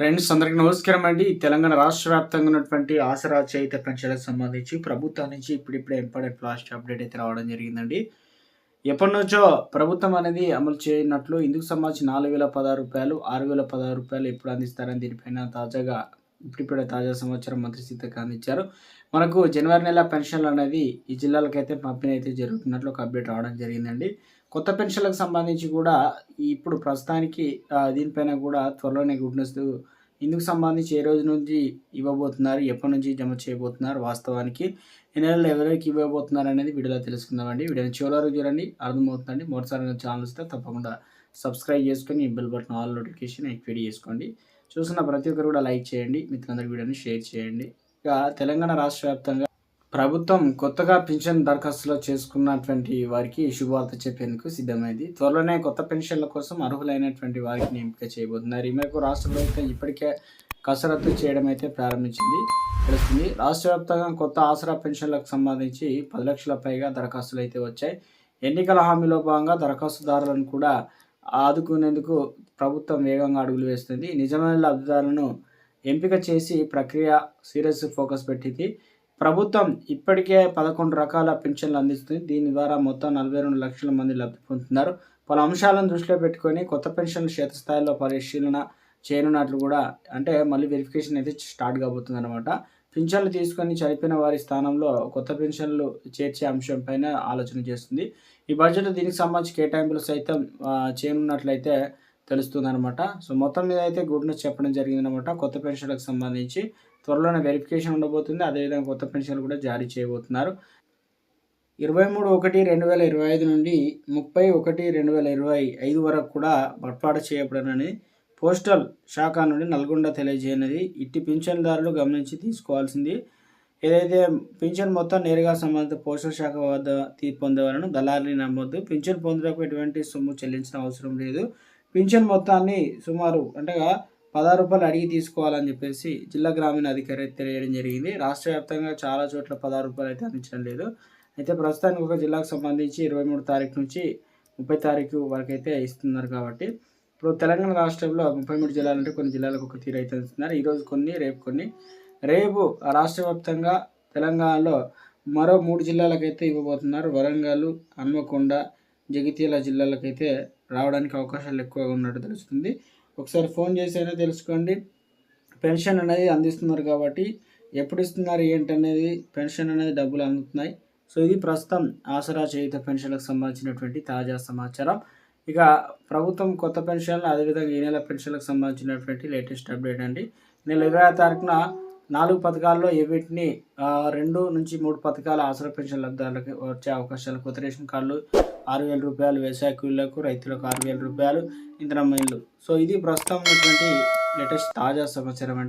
Friends అందరికీ నమస్కారం అండి. తెలంగాణ రాష్ట్ర వ్యాప్తంగా ఉన్నటువంటి ఆసరా చేయిత పెన్షన్లకు సంబంధించి ప్రభుత్వం నుంచి ఇప్పుడిప్పుడే ఇంపార్టెంట్ లాస్ట్ అప్డేట్ అయితే రావడం జరిగిందండి. ఎప్పటి నుంచో ప్రభుత్వం అనేది అమలు చేయనట్లు ఇందుకు సంబంధించి నాలుగు వేల పదహారు రూపాయలు ఆరు వేల పదహారు రూపాయలు ఎప్పుడు అందిస్తారని దీనిపైన తాజాగా ఇప్పుడిప్పుడే తాజా సంవత్సరం మంత్రి సీతకు అందించారు. మనకు జనవరి నెల పెన్షన్లు అనేది ఈ జిల్లాలకైతే పంపిణీ అయితే జరుగుతున్నట్లు ఒక అప్డేట్ రావడం జరిగిందండి. కొత్త పెన్షన్లకు సంబంధించి కూడా ఇప్పుడు ప్రస్తుతానికి దీనిపైన కూడా త్వరలోనే గుడ్ న్యూస్ ఇందుకు సంబంధించి ఏ రోజు నుంచి ఇవ్వబోతున్నారు ఎప్పటి నుంచి జమ చేయబోతున్నారు వాస్తవానికి ఈ నెలలో ఎవరికి ఇవ్వబోతున్నారు అనేది వీడియోలో తెలుసుకుందామండి. వీడియోని చివరి వరకు చూడండి అర్థమవుతుందండి. మొదటిసారి ఛానల్ వస్తే తప్పకుండా సబ్స్క్రైబ్ చేసుకొని bell button all notification activate చేసుకోండి. చూసిన ప్రతి ఒక్కరు కూడా లైక్ చేయండి మిత్రులందరి వీడియోని షేర్ చేయండి. ఇక తెలంగాణ రాష్ట్ర వ్యాప్తంగా ప్రభుత్వం కొత్తగా పెన్షన్ దరఖాస్తులో చేసుకున్నటువంటి వారికి శుభవార్త చెప్పేందుకు సిద్ధమైంది. త్వరలోనే కొత్త పెన్షన్ల కోసం అర్హులైనటువంటి వారికి ఎంపిక చేయబోతున్నారు. ఈ మేరకు రాష్ట్ర ప్రభుత్వం ఇప్పటికే కసరత్తు చేయడం అయితే ప్రారంభించింది తెలుస్తుంది. రాష్ట్ర వ్యాప్తంగా కొత్త ఆసరా పెన్షన్లకు సంబంధించి పది లక్షల పైగా దరఖాస్తులు అయితే వచ్చాయి. ఎన్నికల హామీలో భాగంగా దరఖాస్తుదారులను కూడా ఆదుకునేందుకు ప్రభుత్వం వేగంగా అడుగులు వేస్తుంది. నిజమైన లబ్ధిదారులను ఎంపిక చేసి ప్రక్రియ సీరియస్ ఫోకస్ పెట్టింది. ప్రభుత్వం ఇప్పటికే పదకొండు రకాల పెన్షన్లు అందిస్తుంది. దీని ద్వారా మొత్తం నలభై రెండు లక్షల మంది లబ్ధి పొందుతున్నారు. పలు అంశాలను దృష్టిలో పెట్టుకొని కొత్త పెన్షన్లు క్షేత్రస్థాయిలో పరిశీలన చేయనున్నట్లు కూడా అంటే మళ్ళీ వెరిఫికేషన్ అయితే స్టార్ట్ కాబోతుంది అనమాట పింఛన్లు తీసుకొని చనిపోయిన వారి స్థానంలో కొత్త పెన్షన్లు చేర్చే అంశంపైన ఆలోచన చేస్తుంది. ఈ బడ్జెట్ దీనికి సంబంధించి కేటాయింపులు సైతం చేయనున్నట్లయితే తెలుస్తుంది అనమాట సో మొత్తం మీద అయితే గుడ్ న్యూస్ చెప్పడం జరిగిందనమాట కొత్త పెన్షన్లకు సంబంధించి త్వరలోనే వెరిఫికేషన్ ఉండబోతుంది. అదేవిధంగా కొత్త పెన్షన్లు కూడా జారీ చేయబోతున్నారు. ఇరవై మూడు ఒకటి రెండు వేల ఇరవై ఐదు నుండి ముప్పై ఒకటి రెండు వేల ఇరవై ఐదు వరకు కూడా బట్వాడా చేయబడనని పోస్టల్ శాఖ నుండి నల్గొండ తెలియజేయనది. ఇట్టి పింఛన్దారులు గమనించి తీసుకోవాల్సింది. ఏదైతే పింఛన్ మొత్తం నేరుగా సంబంధిత పోస్టల్ శాఖ వద్ద తీ దళారిని నమ్మొద్దు. పింఛన్ పొందుటకు ఎటువంటి సొమ్ము చెల్లించిన అవసరం లేదు. పింఛన్ మొత్తాన్ని సుమారు అంటే పదహారు రూపాయలు అడిగి తీసుకోవాలని చెప్పేసి జిల్లా గ్రామీణ అధికారి తెలియడం జరిగింది. రాష్ట్ర వ్యాప్తంగా చాలా చోట్ల పదహారు రూపాయలు అయితే అందించడం లేదు. అయితే ప్రస్తుతానికి ఒక జిల్లాకు సంబంధించి ఇరవై మూడు తారీఖు నుంచి ముప్పై తారీఖు వరకు అయితే ఇస్తున్నారు కాబట్టి ఇప్పుడు తెలంగాణ రాష్ట్రంలో ముప్పై మూడు జిల్లాలు అంటే కొన్ని జిల్లాలకు ఒక తీరు అయితే ఇస్తున్నారు ఈరోజు కొన్ని రేపు కొన్ని. రేపు రాష్ట్ర వ్యాప్తంగా తెలంగాణలో మరో మూడు జిల్లాలకైతే ఇవ్వబోతున్నారు. వరంగల్ హన్మకొండ జగిత్యాల జిల్లాలకైతే రావడానికి అవకాశాలు ఎక్కువగా ఉన్నట్టు తెలుస్తుంది. ఒకసారి ఫోన్ చేసి అయినా తెలుసుకోండి. పెన్షన్ అనేది అందిస్తున్నారు కాబట్టి ఎప్పుడు ఇస్తున్నారు ఏంటనేది పెన్షన్ అనేది డబ్బులు అందుతున్నాయి. సో ఇది ప్రస్తుతం ఆసరా చేయుత పెన్షన్లకు సంబంధించినటువంటి తాజా సమాచారం. ఇక ప్రభుత్వం కొత్త పెన్షన్లు అదేవిధంగా ఈ నెల పెన్షన్లకు సంబంధించినటువంటి లేటెస్ట్ అప్డేట్ అండి. నెల ఇరవై తారీఖున నాలుగు పథకాల్లో ఏ రెండు నుంచి మూడు పథకాల ఆసరా పెన్షన్ లబ్ధాలకు వచ్చే అవకాశాలు కొత్త రేషన్ కార్డులు ఆరు వేల రూపాయలు వ్యవసాయ కూలీలకు రైతులకు ఆరు వేల రూపాయలు ఇంధనం ఇల్లు సో ఇది ప్రస్తుతం ఉన్నటువంటి లేటెస్ట్ తాజా సమాచారం అండి.